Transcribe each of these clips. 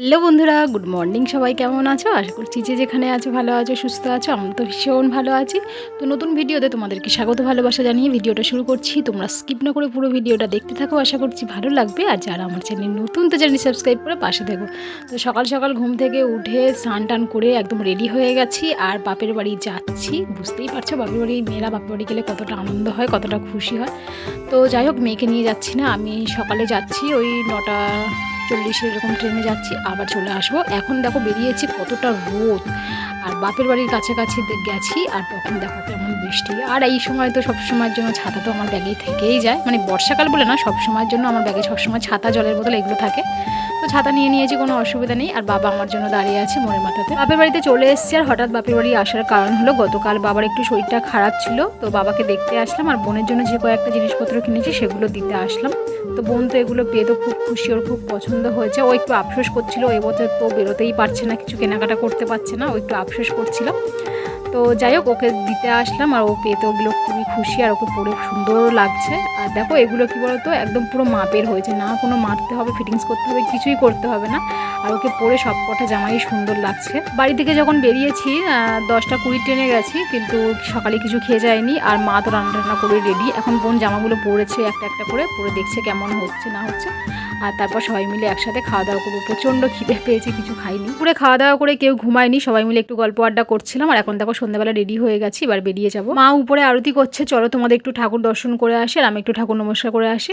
Hello বন্ধুরা, good morning সবাই কেমন আছো? আশা করছি যে যেখানে আছো ভালো আছো, সুস্থ আছো আমি তো ভীষণ ভালো আছি। তো নতুন ভিডিওতে তোমাদেরকে স্বাগত, ভালোবাসা জানিয়ে ভিডিওটা শুরু করছি। তোমরা স্কিপ না করে পুরো ভিডিওটা দেখতে থাকো, আশা করছি ভালো লাগবে। আর যারা আমার চ্যানেল নতুন, তো চ্যানেল সাবস্ক্রাইব করে পাশে থেকো। তো সকাল সকাল ঘুম থেকে উঠে স্নান টান করে একদম রেডি হয়ে গেছি। আর বাপের বাড়ি যাচ্ছি। বুঝতেই পারছ, বাপের বাড়ি মেয়েরা বাপের বাড়ি গেলে কতটা আনন্দ হয়, কতটা খুশি হয়। তো যাই হোক, মেয়েকে নিয়ে যাচ্ছি না, আমি সকালে যাচ্ছি ওই নটা চল্লিশে এরকম ট্রেনে যাচ্ছি, আবার চলে আসব। এখন দেখো বেরিয়েছি কতটা রোদ। আর বাপের বাড়ির কাছাকাছি গেছি, আর তখন দেখো কেমন বৃষ্টি। আর এই সময় তো সব সময়ের জন্য ছাতা তো আমার ব্যাগেই থেকেই যায়। মানে বর্ষাকাল বলে না সব সময়ের জন্য আমার ব্যাগে সবসময় ছাতা, জলের বোতল এগুলো থাকে। তো ছাতা নিয়ে নিয়েছি, কোনো অসুবিধা নেই। আর বাবা আমার জন্য দাঁড়িয়ে আছে মোড়ের মাথাতে। বাপের বাড়িতে চলে এসেছি আর হঠাৎ বাপের বাড়ি আসার কারণ হলো গতকাল বাবার একটু শরীরটা খারাপ ছিল, তো বাবাকে দেখতে আসলাম আর বোনের জন্য যে কয়েকটা জিনিসপত্র কিনেছি সেগুলো দিতে আসলাম। তো বোন তো এগুলো পেয়ে তো খুব খুশি, ওর খুব পছন্দ হয়েছে। ও একটু আফসোস করছিল এবছর তো বেরোতেই পারছে না, কিছু কেনাকাটা করতে পারছে না, ও একটু আফসোস করছিল। তো যাই হোক, ওকে দিতে আসলাম আর ও পেয়ে তো ওগুলো খুবই খুশি আর ওকে পরে সুন্দরও লাগছে। আর দেখো এগুলো কি বলতো? একদম পুরো মাপের হয়েছে। না কোনো মারতে হবে ফিটিংস করতে হবে, কিছুই করতে হবে না। আর ওকে পরে সব কটা জামাই সুন্দর লাগছে। বাড়ি থেকে যখন বেরিয়েছি দশটা কুড়ি ট্রেনে গেছি, কিন্তু সকালে কিছু খেয়ে যায়নি, আর মা তো রান্না টান্না করে রেডি এখন বোন জামাগুলো পরেছে একটা একটা করে, পরে দেখছে কেমন হচ্ছে, না হচ্ছে। আর তারপর সবাই মিলে একসাথে খাওয়া দাওয়া করব। প্রচণ্ড খিদে পেয়েছে, কিছু খাইনি। পুরে খাওয়া দাওয়া করে কেউ ঘুমায়নি, সবাই মিলে একটু গল্প আড্ডা করছিলাম, আর এখন দেখো সন্ধ্যাবেলা রেডি হয়ে গেছি, এবার বেরিয়ে যাব। মা উপরে আরতি করছে, চলো তোমাদের একটু ঠাকুর দর্শন করে আসি, আর আমি একটু ঠাকুর নমস্কার করে আসি।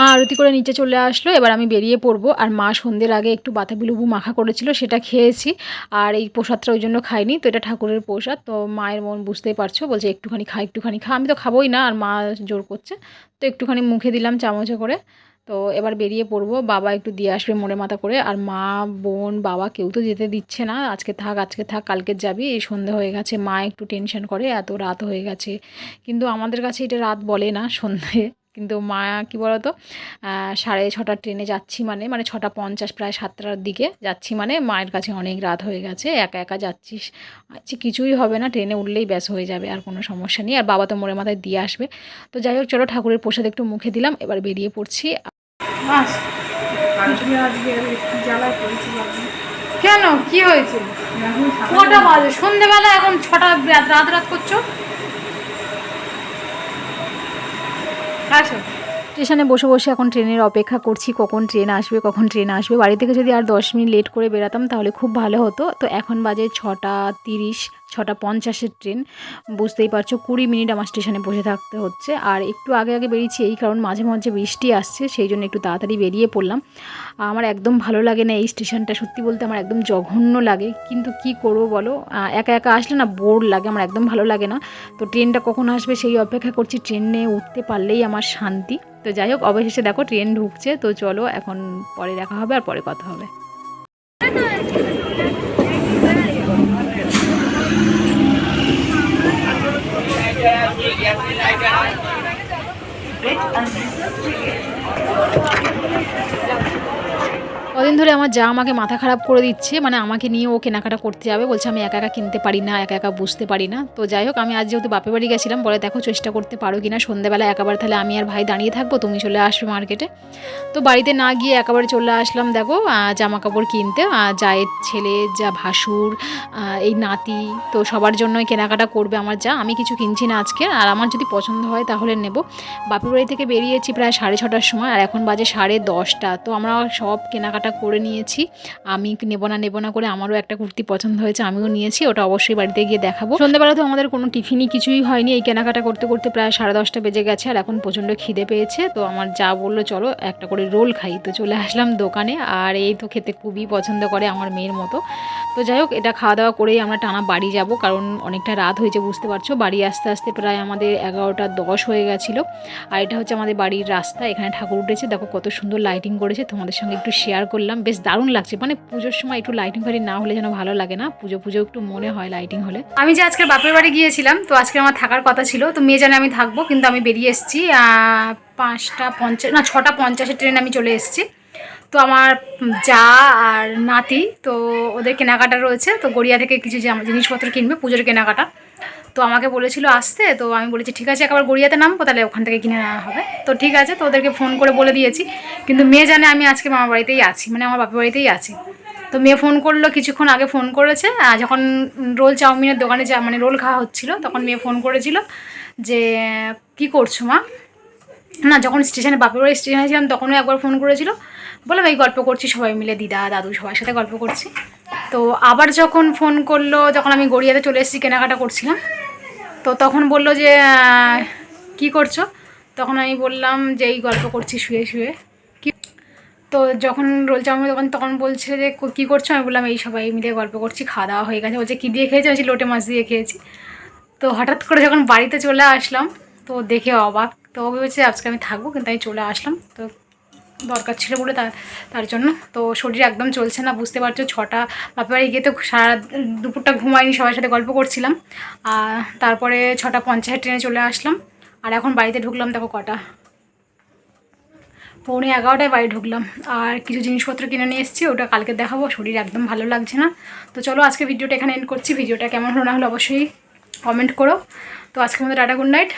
মা আরতি করে নিচে চলে আসলো, এবার আমি বেরিয়ে পড়ব। আর মা সন্ধ্যের আগে একটু বাতাবি লেবু মাখা করেছিল, সেটা খেয়েছি। আর এই প্রসাদটা ওই জন্য খাইনি, তো এটা ঠাকুরের প্রসাদ। তো মায়ের মন বুঝতেই পারছ, বলছে একটুখানি খা একটুখানি খা। আমি তো খাবোই না, আর মা জোর করছে। তো একটুখানি মুখে দিলাম চামচে করে। তো এবার বেরিয়ে পড়ব, বাবা একটু দিয়ে আসবে মোড়ে মাথা করে। আর মা, বোন, বাবা কেউ তো যেতে দিচ্ছে না। আজকে থাক আজকে থাক, কালকে যাবি। এই সন্ধে হয়ে গেছে, মা একটু টেনশন করে, এত রাত হয়ে গেছে। কিন্তু আমাদের কাছে এটা রাত বলে না, সন্ধে। কিন্তু মা কি বলতো সাড়ে ছটার ট্রেনে যাচ্ছি মানে মানে ছটা পঞ্চাশ প্রায় সাতটার দিকে যাচ্ছি মানে মায়ের কাছে অনেক রাত হয়ে গেছে একা একা যাচ্ছিস আচ্ছা কিছুই হবে না ট্রেনে উঠলেই ব্যাস হয়ে যাবে আর কোনো সমস্যা নেই আর বাবা তো মোড়ে মাথায় দিয়ে আসবে। তো যাই হোক চলো ঠাকুরের প্রসাদ একটু মুখে দিলাম এবার বেরিয়ে পড়ছি। কেন? কি হয়েছে? কটা বাজে? সন্ধেবেলা এখন ছটা রাত রাত রাত করছ আসো স্টেশনে বসে বসে এখন ট্রেনের অপেক্ষা করছি, কখন ট্রেন আসবে, কখন ট্রেন আসবে। বাড়ি থেকে যদি আর দশ মিনিট লেট করে বেরাতাম তাহলে খুব ভালো হতো। তো এখন বাজে ছটা তিরিশ, ছটা পঞ্চাশের ট্রেন। বুঝতেই পারছ, কুড়ি মিনিট আমার স্টেশনে বসে থাকতে হচ্ছে। আর একটু আগে আগে বেরিয়েছি, এই কারণ মাঝে মাঝে বৃষ্টি আসছে, সেই জন্য একটু তাড়াতাড়ি বেরিয়ে পড়লাম। আমার একদম ভালো লাগে না এই স্টেশনটা, সত্যি বলতে আমার একদম জঘন্য লাগে। কিন্তু কি করব বলো? একা একা আসলে না বোর লাগে, আমার একদম ভালো লাগে না। তো ট্রেনটা কখন আসবে সেই অপেক্ষা করছি, ট্রেনে উঠতে পারলেই আমার শান্তি। তো যাই হোক, অবশেষে দেখো ট্রেন ঢুকছে, তো চলো এখন পরে দেখা হবে আর পরে কথা হবে। কদিন ধরে আমার যা আমাকে মাথা খারাপ করে দিচ্ছে মানে আমাকে নিয়ে ও কেনাকাটা করতে যাবে, বলছে আমি একা একা কিনতে পারি না, একা একা বুঝতে পারি না। তো যাই হোক, আমি আজ যেহেতু বাপের বাড়ি গেছিলাম, বলে দেখো চেষ্টা করতে পারো কি না সন্ধ্যেবেলা একেবারে তাহলে আমি আর ভাই দাঁড়িয়ে থাকব, তুমি চলে আসবে মার্কেটে। তো বাড়িতে না গিয়ে একেবারে চলে আসলাম, দেখো জামা কাপড় কিনতে জায়ের ছেলে, যা ভাসুর এই নাতি, তো সবার জন্যই কেনাকাটা করবে আমার যা, আমি কিছু কিনছি না আজকে, আর আমার যদি পছন্দ হয় তাহলে নেব। বাপের বাড়ি থেকে বেরিয়েছি প্রায় সাড়ে ছটার সময়, আর এখন বাজে সাড়ে দশটা, তো আমরা সব কেনাকাটা করে নিয়েছি। আমি নেব না নেব না করে আমারও একটা কুর্তি পছন্দ হয়েছে, আমিও নিয়েছি, ওটা অবশ্যই বাড়িতে গিয়ে দেখাবো। সন্ধ্যাবেলা তো আমাদের কোনো টিফিনই কিছুই হয়নি, এই কেনাকাটা করতে করতে প্রায় সাড়ে দশটা বেজে গেছে, আর এখন প্রচণ্ড খিদে পেয়েছে, তো আমার যা বলল, চলো একটা করে রোল খাই, তো চলে আসলাম দোকানে, আর এই তো খেতে খুবই পছন্দ করে আমার মেয়ের মতো। তো যাই হোক, এটা খাওয়া দাওয়া করেই আমরা টানা বাড়ি যাব, কারণ অনেকটা রাত হয়েছে, বুঝতে পারছ? বাড়ি আসতে আসতে প্রায় আমাদের এগারোটা দশ হয়ে গেছিল, আর এটা হচ্ছে আমাদের বাড়ির রাস্তা, এখানে ঠাকুর উঠেছে, দেখো কত সুন্দর লাইটিং করেছে, তোমাদের সঙ্গে একটু শেয়ার করলাম। বেশ দারুণ লাগছে। মানে পুজোর সময় একটু লাইটিং ফাইটিং না হলে যেন ভালো লাগে না, পুজো পুজো একটু মনে হয় লাইটিং হলে। আমি যে আজকে বাপের বাড়ি গিয়েছিলাম, তো আজকে আমার থাকার কথা ছিল, তো মেয়ে জানে আমি থাকব, কিন্তু আমি বেরিয়ে এসেছি পাঁচটা পঞ্চাশ না, ছটা পঞ্চাশের ট্রেন আমি চলে এসেছি। তো আমার যা আর নাতি, তো ওদের কেনাকাটা রয়েছে, তো গড়িয়া থেকে কিছু জিনিসপত্র কিনবে, পুজোর কেনাকাটা। তো আমাকে বলেছিল আসতে, তো আমি বলেছি, ঠিক আছে, একবার গড়িয়াতে নামবো, তাহলে ওখান থেকে কিনে নেওয়া হবে। তো ঠিক আছে, তো ওদেরকে ফোন করে বলে দিয়েছি। কিন্তু মেয়ে জানে আমি আজকে মামা বাড়িতেই আছি মানে আমার বাপের বাড়িতেই আছি। তো মেয়ে ফোন করল, কিছুক্ষণ আগে ফোন করেছে, আর যখন রোল চাউমিনের দোকানে যা মানে রোল খাওয়া হচ্ছিল, তখন মেয়ে ফোন করেছিল যে, কি করছ মা? না, যখন স্টেশনে বাপের বাড়ি স্টেশনে ছিলাম, তখনও একবার ফোন করেছিল। বললাম, এই গল্প করছি সবাই মিলে, দিদা, দাদু সবার সাথে গল্প করছি। তো আবার যখন ফোন করল, যখন আমি গড়িয়াতে চলে এসেছি, কেনাকাটা করছিলাম, তো তখন বলল যে কি করছ? তখন আমি বললাম যে, এই গল্প করছি, শুয়ে শুয়ে। তো যখন রোল চাউমিন তখন তখন বলছে যে, কী করছ? আমি বললাম, এই সবাই মিলে গল্প করছি, খাওয়া দাওয়া হয়ে গেছে। বলছে, কী দিয়ে খেয়েছি? বলছি, লোটে মাছ দিয়ে খেয়েছি। তো হঠাৎ করে যখন বাড়িতে চলে আসলাম, তো দেখে অবাক। তো ভেবেছে, আজকে আমি থাকব। কিন্তু আমি চলে আসলাম। তো দরকার ছিল বলে তার তার জন্য। তো শরীর একদম চলছে না, বুঝতে পারছ, ছটা বাপের বাড়ি গিয়ে তো সারা দুপুরটা ঘুমাইনি, সবার সাথে গল্প করছিলাম। আর তারপরে ছটা পঞ্চাশের ট্রেনে চলে আসলাম। আর এখন বাড়িতে ঢুকলাম, দেখো কটা। পৌনে এগারোটায় বাড়ি ঢুকলাম। আর কিছু জিনিসপত্র কিনে নিয়ে এসেছি, ওটা কালকে দেখাবো, শরীর একদম ভালো লাগছে না। তো চলো আজকে ভিডিওটা এখানে এন্ড করছি, ভিডিওটা কেমন হলো না হলো অবশ্যই কমেন্ট করো। তো আজকের মতো টাটা গুড নাইট